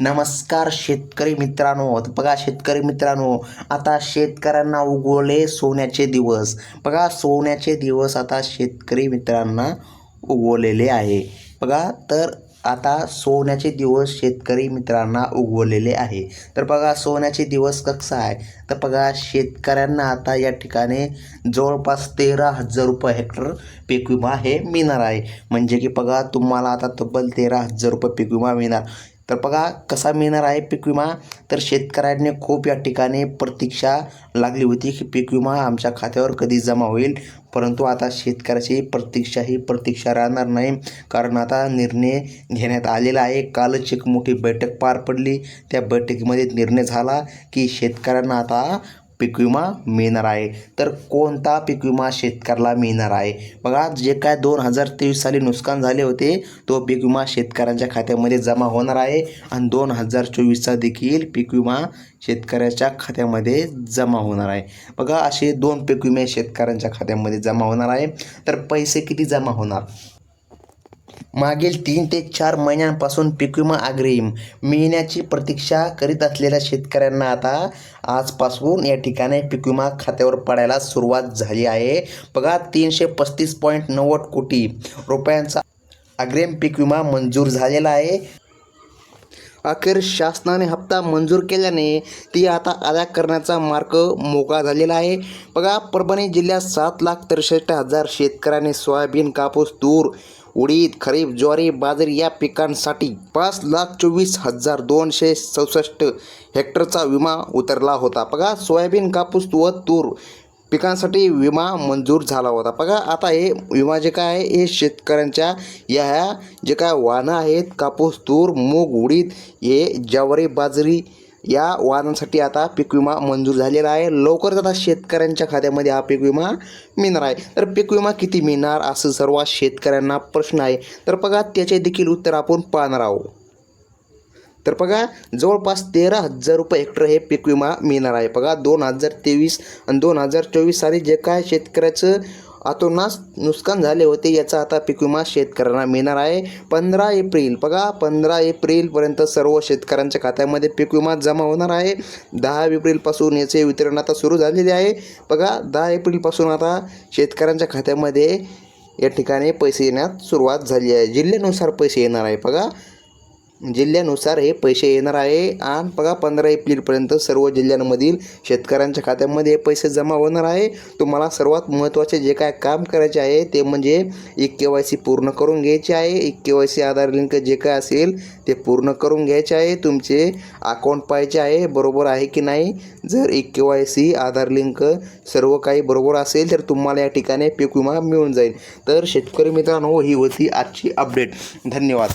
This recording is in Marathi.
नमस्कार शेतकरी मित्रांनो बघा शेतकरी मित्रांनो आता शेतकऱ्यांना उगवले सोन्याचे दिवस. बघा सोन्याचे दिवस आता शेतकरी मित्रांना उगवलेले आहे. बघा तर आता सोन्याचे दिवस शेतकरी मित्रांना उगवलेले आहे. तर बघा सोन्याचे दिवस कसा आहे? तर बघा शेतकऱ्यांना आता या ठिकाणी जवळपास तेरा हजार रुपये हेक्टर पीक विमा हे मिळणार आहे. म्हणजे की बघा तुम्हाला आता तब्बल तेरा हजार रुपये पीक विमा मिळणार. तर बघा कसा मिळणार आहे पीक विमा? तर शेतकऱ्यांनी खूप या ठिकाणी प्रतीक्षा लागली होती की पीक विमा आमच्या खात्यावर कधी जमा होईल. परंतु आता शेतकऱ्याची प्रतीक्षा ही प्रतीक्षा राहणार नाही. कारण आता निर्णय घेण्यात आलेला आहे. कालच एक मोठी बैठक पार पडली. त्या बैठकीमध्ये निर्णय झाला की शेतकऱ्यांना आता पीक विमा मिळणार आहे. तर कोणता पीक विमा शेतकऱ्याला मिळणार आहे? बघा जे काय दोन हजार तेवीस साली नुकसान झाले होते तो पीक विमा शेतकऱ्यांच्या खात्यामध्ये जमा होणार आहे आणि दोन हजार चोवीसचा देखील पीक विमा शेतकऱ्याच्या खात्यामध्ये जमा होणार आहे. बघा असे दोन पीक विमे शेतकऱ्यांच्या खात्यामध्ये जमा होणार आहे. तर पैसे किती जमा होणार? मागील तीन ते चार महिन्यांपासून पीक विमा अग्रिम मिळण्याची प्रतीक्षा करीत असलेल्या शेतकऱ्यांना आता आजपासून या ठिकाणी पीक विमा खात्यावर पडायला सुरुवात झाली आहे. बघा तीनशे पस्तीस पॉईंट नव्वद कोटी रुपयांचा अग्रिम पीक विमा मंजूर झालेला आहे. अखेर शासनाने हप्ता मंजूर केल्याने ती आता अदा करण्याचा मार्ग मोकळा झालेला आहे. बघा परभणी जिल्ह्यात सात लाख त्रेसष्ट हजार शेतकऱ्यांनी सोयाबीन कापूस तूर उडीद खरीप ज्वारी बाजरी या पिकांसाठी पाच लाख चोवीस हजार दोनशे चौसष्ट हेक्टरचा विमा उतरला होता. बघा सोयाबीन कापूस व तूर पिकांसाठी विमा मंजूर झाला होता. बघा आता हे विमा जे काय आहे हे शेतकऱ्यांच्या या ह्या जे काय वाहनं आहेत कापूस तूर मूग उडीद हे ज्वारी बाजरी या वाहनांसाठी आता पीक विमा मंजूर झालेला आहे. लवकरच आता शेतकऱ्यांच्या खात्यामध्ये हा पीक विमा मिळणार आहे. तर पीक विमा किती मिळणार असं सर्व शेतकऱ्यांना प्रश्न आहे. तर बघा त्याचे देखील उत्तर आपण पाहणार आहोत. तर बघा जवळपास तेरा हजार रुपये हेक्टर हे पीक विमा मिळणार आहे. बघा दोन हजार तेवीस आणि दोन हजार चोवीस साली जे काय शेतकऱ्याचं अतोनास नुकसान झाले होते याचा आता पीक विमा शेतकऱ्यांना मिळणार आहे. पंधरा एप्रिल बघा पंधरा एप्रिलपर्यंत सर्व शेतकऱ्यांच्या खात्यामध्ये पीक विमा जमा होणार आहे. दहा एप्रिलपासून याचे वितरण आता सुरू झालेले आहे. बघा दहा एप्रिलपासून आता शेतकऱ्यांच्या खात्यामध्ये या ठिकाणी पैसे येण्यास सुरुवात झाली आहे. जिल्ह्यानुसार पैसे येणार आहे बघा. जिल्ह्यानुसार हे पैसे येणार आहे. आणि बघा पंधरा एप्रिलपर्यंत सर्व जिल्ह्यांमधील शेतकऱ्यांच्या खात्यामध्ये हे पैसे जमा होणार आहे. तुम्हाला सर्वात महत्त्वाचे जे काय काम करायचे आहे ते म्हणजे एक के वाय सी पूर्ण करून घ्यायचे आहे. एक K Y C Aadhaar link जे काय असेल ते पूर्ण करून घ्यायचे आहे. तुमचे अकाउंट पाहिजे आहे बरोबर आहे की नाही? जर एक K Y C Aadhaar link सर्व काही बरोबर असेल तर तुम्हाला या ठिकाणी पीक विमा मिळून जाईल. तर शेतकरी मित्रांनो ही होती आजची अपडेट. धन्यवाद.